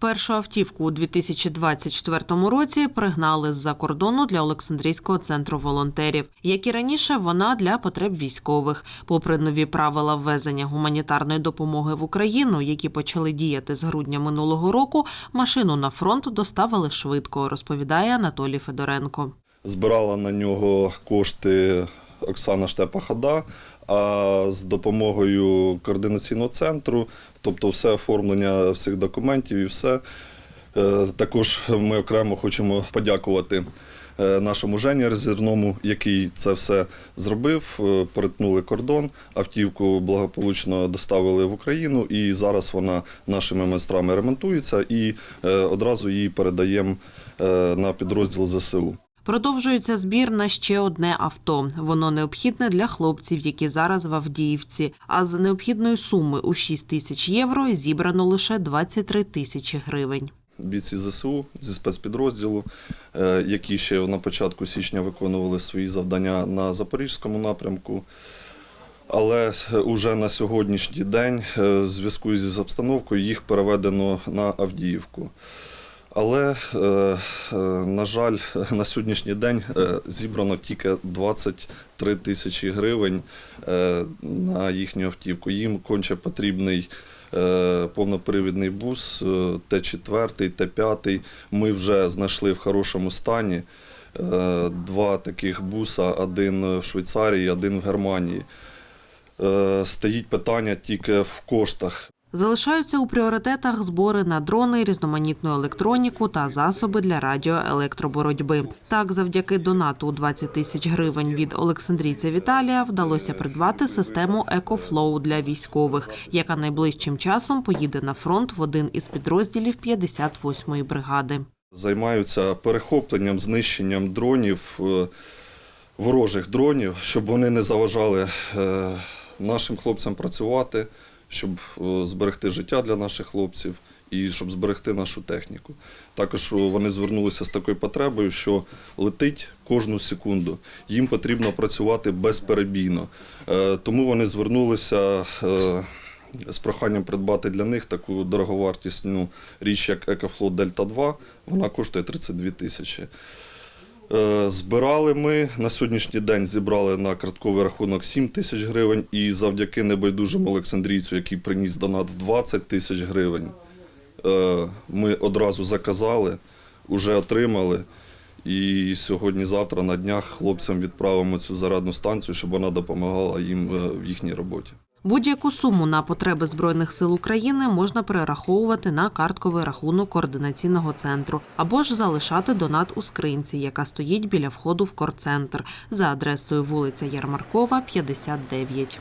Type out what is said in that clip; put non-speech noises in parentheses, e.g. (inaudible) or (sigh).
Першу автівку у 2024 році пригнали з-за кордону для Олександрійського центру волонтерів. Як і раніше, вона для потреб військових. Попри нові правила ввезення гуманітарної допомоги в Україну, які почали діяти з грудня минулого року, машину на фронт доставили швидко, розповідає Анатолій Федоренко. Збирала на нього кошти Оксана Штепа-Хада, а з допомогою координаційного центру, тобто все оформлення всіх документів і все. Е, Також ми окремо хочемо подякувати е, нашому Жені Резервному, який це все зробив. Е, Перетнули кордон, автівку благополучно доставили в Україну, і зараз вона нашими майстрами ремонтується і одразу її передаємо на підрозділ ЗСУ. Продовжується збір на ще одне авто. Воно необхідне для хлопців, які зараз в Авдіївці. А з необхідної суми у 6 тисяч євро зібрано лише 23 тисячі гривень. бійці ЗСУ зі спецпідрозділу, е, які ще на початку січня виконували свої завдання на запорізькому напрямку. Але вже на сьогоднішній день, е, в зв'язку зі обстановкою, їх переведено на Авдіївку. Але, е, е, на жаль, (laughs) на сьогоднішній день е, зібрано тільки 23 тисячі гривень на їхню автівку. Їм конче потрібний повнопривідний бус е, Т4, Т5. Ми вже знайшли в хорошому стані два таких буса: один в Швейцарії, один в Германії. Стоїть питання тільки в коштах. Залишаються у пріоритетах збори на дрони, різноманітну електроніку та засоби для радіоелектроборотьби. Так, завдяки донату у 20 тисяч гривень від Олександрійця Віталія вдалося придбати систему EcoFlow для військових, яка найближчим часом поїде на фронт в один із підрозділів 58-ї бригади. Займаються перехопленням, знищенням дронів, е, ворожих дронів, щоб вони не заважали е, нашим хлопцям працювати, щоб е, зберегти життя для наших хлопців і щоб зберегти нашу техніку. Також вони звернулися з такою потребою, що летить кожну секунду. Їм потрібно працювати безперебійно. Е, Тому вони звернулися. е, з проханням придбати для них таку дороговартісну річ, як EcoFlow Delta 2. Вона коштує 32 тисячі. Е, Збирали ми на сьогоднішній день зібрали на картковий рахунок 7 тисяч гривень, і завдяки небайдужому Олександрійцю, який приніс донат в 20 тисяч гривень, е, ми одразу заказали, вже отримали. І сьогодні-завтра на днях хлопцям відправимо цю зарядну станцію, щоб вона допомагала їм е, в їхній роботі. Будь-яку суму на потреби збройних сил України можна перераховувати на картковий рахунок координаційного центру або ж залишати донат у скринці, яка стоїть біля входу в корцентр за адресою вулиця Ярмаркова, 59.